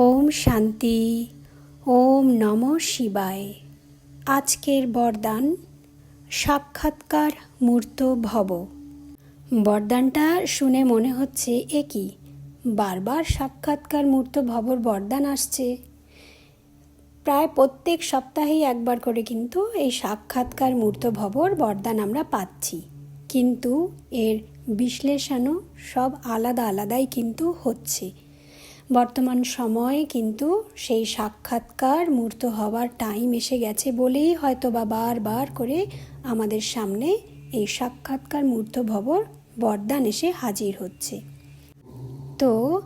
ওম শান্তি, ওম নম শিবায়। আজকের বরদান সাক্ষাৎকার মূর্ত ভব। বরদানটা শুনে মনে হচ্ছে এ কি? বারবার সাক্ষাৎকার মূর্ত ভবর বরদান আসছে। প্রায় প্রত্যেক সপ্তাহেই একবার করে কিন্তু এই সাক্ষাৎকার মূর্ত ভবর বরদান আমরা পাচ্ছি। কিন্তু এর বিশ্লেষণও সব আলাদা আলাদাই কিন্তু হচ্ছে। বর্তমান সময়ে কিন্তু সেই সাক্ষাৎকার মূর্ত হওয়ার টাইম এসে গেছে বলেই হয়তো বা বারবার করে আমাদের সামনে এই সাক্ষাৎকার মূর্ত ভবর বরদান এসে হাজির হচ্ছে। তো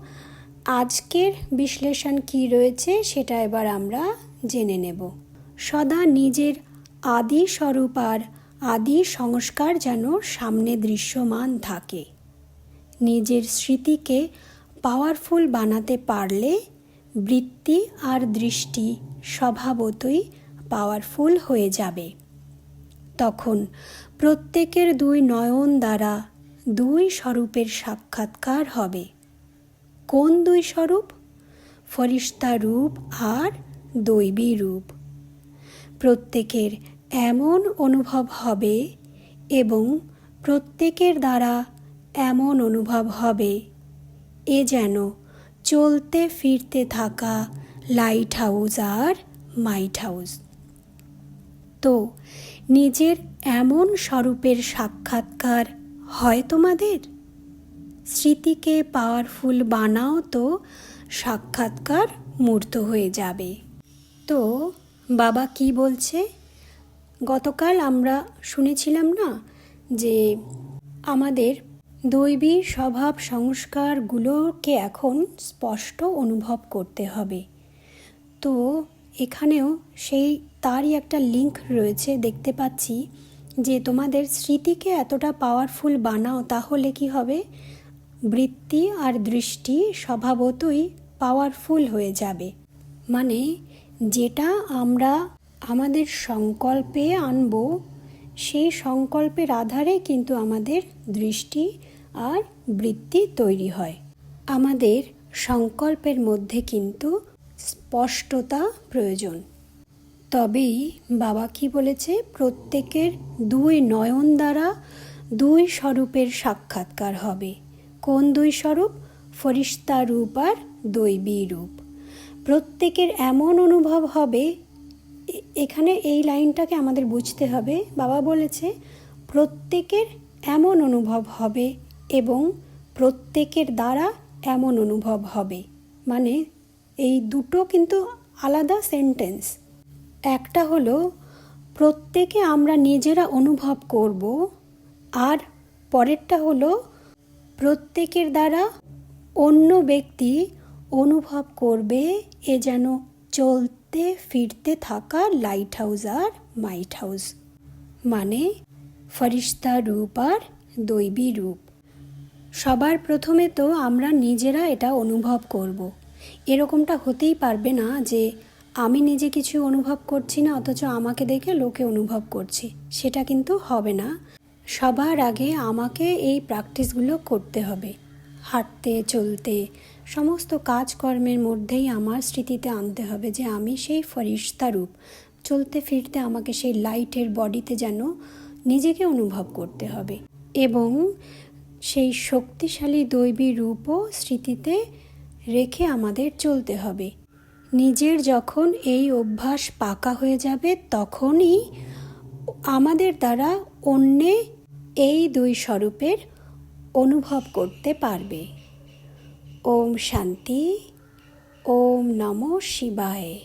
আজকের বিশ্লেষণ কি রয়েছে সেটা এবার আমরা জেনে নেব। সদা নিজের আদি স্বরূপ আর আদি সংস্কার যেন সামনে দৃশ্যমান থাকে। নিজের স্মৃতিকে পাওয়ারফুল বানাতে পারলে বৃত্তি আর দৃষ্টি স্বভাবতই পাওয়ারফুল হয়ে যাবে। তখন প্রত্যেকের দুই নয়ন দ্বারা দুই স্বরূপের সাক্ষাৎকার হবে। কোন দুই স্বরূপ? ফরিস্তা রূপ আর দৈবী রূপ। প্রত্যেকের এমন অনুভব হবে এবং প্রত্যেকের দ্বারা এমন অনুভব হবে এ যেন চলতে ফিরতে থাকা লাইট হাউস আর মাইট হাউস তো নিজের এমন স্বরূপের সাক্ষাৎকার হয় তোমাদের? স্মৃতিকে পাওয়ারফুল বানাও তো সাক্ষাৎকার মূর্ত হয়ে যাবে। তো বাবা কি বলছে? গতকাল আমরা শুনেছিলাম না যে আমাদের দৈবী স্বভাব সংস্কারগুলোকে এখন স্পষ্ট অনুভব করতে হবে। তো এখানেও সেই, তারই একটা লিঙ্ক রয়েছে, দেখতে পাচ্ছি, যে তোমাদের স্মৃতিকে এতটা পাওয়ারফুল বানাও, তাহলে কি হবে? বৃত্তি আর দৃষ্টি স্বভাবতই পাওয়ারফুল হয়ে যাবে। মানে যেটা আমরা আমাদের সংকল্পে আনব, সেই সংকল্পের আধারে কিন্তু আমাদের দৃষ্টি আর বৃত্তি তৈরি হয়। আমাদের সংকল্পের মধ্যে কিন্তু স্পষ্টতা প্রয়োজন। তবেই বাবা কি বলেছে? প্রত্যেকের দুই নয়ন দ্বারা দুই স্বরূপের সাক্ষাৎকার হবে। কোন দুই স্বরূপ? ফরিস্তা রূপ আর দৈবী রূপ। প্রত্যেকের এমন অনুভব হবে। এখানে এই লাইনটাকে আমাদের বুঝতে হবে। বাবা বলেছে, প্রত্যেকের এমন অনুভব হবে এবং প্রত্যেকের দ্বারা এমন অনুভব হবে। মানে এই দুটো কিন্তু আলাদা সেন্টেন্স একটা হলো, প্রত্যেকে আমরা নিজেরা অনুভব করব, আর পরেরটা হলো, প্রত্যেকের দ্বারা অন্য ব্যক্তি অনুভব করবে এ যেন চলতে ফিরতে থাকা লাইট হাউস আর মাইট হাউস মানে ফরিস্তা রূপ আর দৈবী রূপ। সবার প্রথমে তো আমরা নিজেরা এটা অনুভব করব। এরকমটা হতেই পারবে না যে আমি নিজে কিছু অনুভব করছি না, অথচ আমাকে দেখে লোকে অনুভব করছে। সেটা কিন্তু হবে না। সবার আগে আমাকে এই প্র্যাকটিসগুলো করতে হবে। হাঁটতে, চলতে, সমস্ত কাজকর্মের মধ্যেই আমার স্মৃতিতে আনতে হবে যে আমি সেই ফরিস্তা রূপ। চলতে ফিরতে আমাকে সেই লাইটের বডিতে যেন নিজেকে অনুভব করতে হবে। এবং সেই শক্তিশালী দৈবী রূপও স্মৃতিতে রেখে আমাদের চলতে হবে। নিজের যখন এই অভ্যাস পাকা হয়ে যাবে, তখনই আমাদের দ্বারা অন্যে এই দুই স্বরূপের অনুভব করতে পারবে। ওম শান্তি, ওম নম শিবায়।